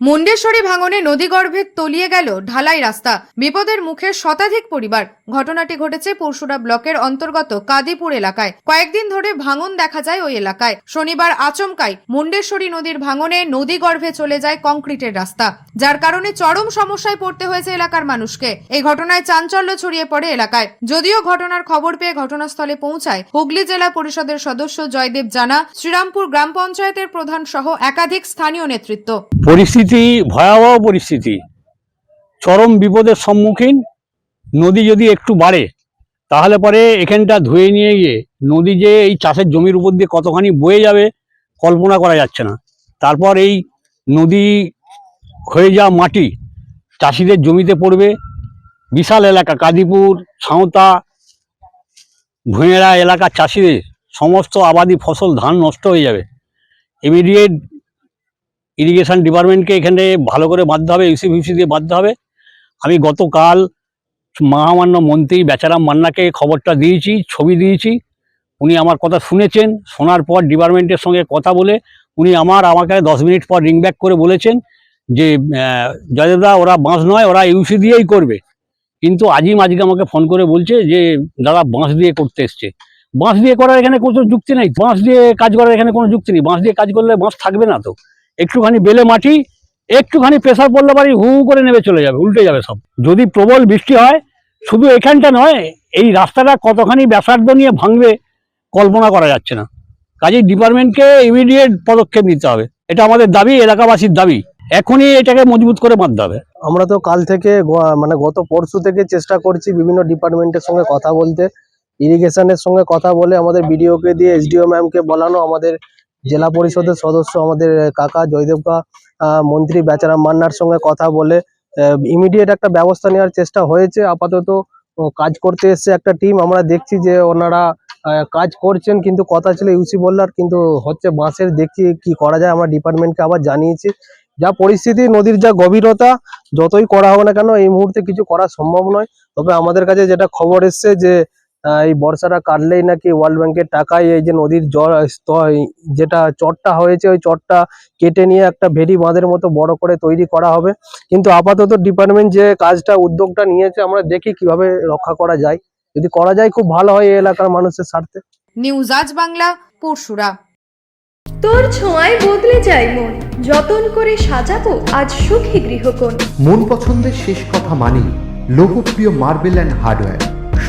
মুন্ডেশ্বরী ভাঙনে নদীগর্ভে তলিয়ে গেল ঢালাই রাস্তা। বিপদের মুখে শতাধিক পরিবার। ঘটনাটি ঘটেছে পরশুরা ব্লকের অন্তর্গত কাদিপুর এলাকায়। কয়েকদিন ধরে ভাঙন দেখা যায় ওই এলাকায়। শনিবার আচমকাই মুন্ডেশ্বরী নদীর ভাঙনে নদীগর্ভে চলে যায় কংক্রিটের রাস্তা। যার কারণে চরম সমস্যায় পড়তে হয়েছে এলাকার মানুষকে। এই ঘটনায় চাঞ্চল্য ছড়িয়ে পড়ে এলাকায়। যদিও ঘটনার খবর পেয়ে ঘটনাস্থলে পৌঁছায়, হুগলি জেলা পরিষদের সদস্য জয়দেব জানা, শ্রীরামপুর গ্রাম পঞ্চায়েতের প্রধান সহ একাধিক স্থানীয় নেতৃত্ব। পরিস্থিতি ভয়াবহ পরিস্থিতি। চরম বিপদের সম্মুখীন, নদী যদি একটু বাড়ে, তাহলে পরে এখানটা ধুয়ে নিয়ে গিয়ে নদী যে এই চাষের জমির উপর দিয়ে কতখানি বয়ে যাবে, কল্পনা করা যাচ্ছে না। তারপর এই নদী হয়ে যাওয়া মাটি চাষিদের জমিতে পড়বে। বিশাল এলাকা কাদিপুর সাঁওতা ভুঁয়েরা এলাকার চাষিদের সমস্ত আবাদি ফসল, ধান নষ্ট হয়ে যাবে। ইমিডিয়েট ইরিগেশন ডিপার্টমেন্টকে এখানে ভালো করে বাঁধতে হবে ইউসি ফিউসি দিয়ে বাঁধতে হবে। আমি গতকাল মহামান্য মন্ত্রী বেচারাম মান্নাকে খবরটা দিয়েছি ছবি দিয়েছি। উনি আমার কথা শুনেছেন শোনার পর ডিপার্টমেন্টের সঙ্গে কথা বলে উনি আমার আমাকে দশ মিনিট পর রিং ব্যাক করে বলেছেন যে আহ, জয়দেবদা ওরা বাঁশ নয় ওরা ইউসি দিয়েই করবে। কিন্তু আজিম আজকে আমাকে ফোন করে বলছে যে দাদা বাঁশ দিয়ে করতে এসছে। বাঁশ দিয়ে করার এখানে কোনো যুক্তি নেই বাঁশ দিয়ে কাজ করার এখানে কোনো যুক্তি নেই। বাঁশ দিয়ে কাজ করলে বাঁশ থাকবে না তো। একটুখানি বেলে মাটি, একটুখানি প্রেসার পড়লে বাড়ি হু হু করে নেমে চলে যাবে, উল্টে যাবে সব। যদি প্রবল বৃষ্টি হয়, শুধু এখানটা নয়, এই রাস্তাটা কতখানি ব্যাসার্ধ নিয়ে ভাঙবে কল্পনা করা যাচ্ছে না। কাজেই ডিপার্টমেন্টকে ইমিডিয়েট পদক্ষেপ নিতে হবে। এটা আমাদের দাবি, এলাকাবাসীর দাবি। এখনই এটাকে মজবুত করে বাঁধতে হবে। আমরা তো কাল থেকে মানে গত পরশু থেকে চেষ্টা করছি বিভিন্ন ডিপার্টমেন্টের সঙ্গে কথা বলতে। ইরিগেশনের সঙ্গে কথা বলে আমাদের বিডিওকে দিয়ে, এসডিও ম্যামকে বলানো, আমাদের জেলা পরিষদের সদস্য আমাদের কাকা জয়দেবকা মন্ত্রী বেচারাম মান্নার সঙ্গে কথা বলে ইমিডিয়েট একটা ব্যবস্থা নেওয়ার চেষ্টা হয়েছে। আপাতত কাজ করতে এসছে একটা টিম আমরা দেখছি যে ওনারা কাজ করছেন, কিন্তু কথা ছিল ইউসি বললার, কিন্তু হচ্ছে বাঁশের, দেখছি কি করা যায়। আমরা ডিপার্টমেন্টকে আবার জানিয়েছি। যা পরিস্থিতি, নদীর যা গভীরতা, যতই করা হবে না কেন, এই মুহূর্তে কিছু করা সম্ভব নয়। তবে আমাদের কাছে যেটা খবর এসছে যে এই বর্ষাটা কাটলেই নাকি ওয়ার্ল্ড ব্যাংকের টাকায় এই যে নদীর জল স্তর যেটা চটটা হয়েছে ওই চটটা কেটে নিয়ে একটা ভেরি বাঁধের মতো বড় করে তৈরি করা হবে। কিন্তু আপাতত ডিপার্টমেন্ট যে কাজটা উদ্যোগটা নিয়েছে আমরা দেখি কীভাবে রক্ষা করা যায়। যদি করা যায় খুব ভালো হয় এই এলাকার মানুষের স্বার্থে। নিউজ আজ বাংলা পরশুরা। তোর ছোঁয়ায় বদলে যায় মন। যতন করে সাজাবো আজ সুখী গৃহকোণ। মন পছন্দের শেষ কথা মানি লোকপ্রিয় মার্বেল অ্যান্ড হার্ডওয়্যার।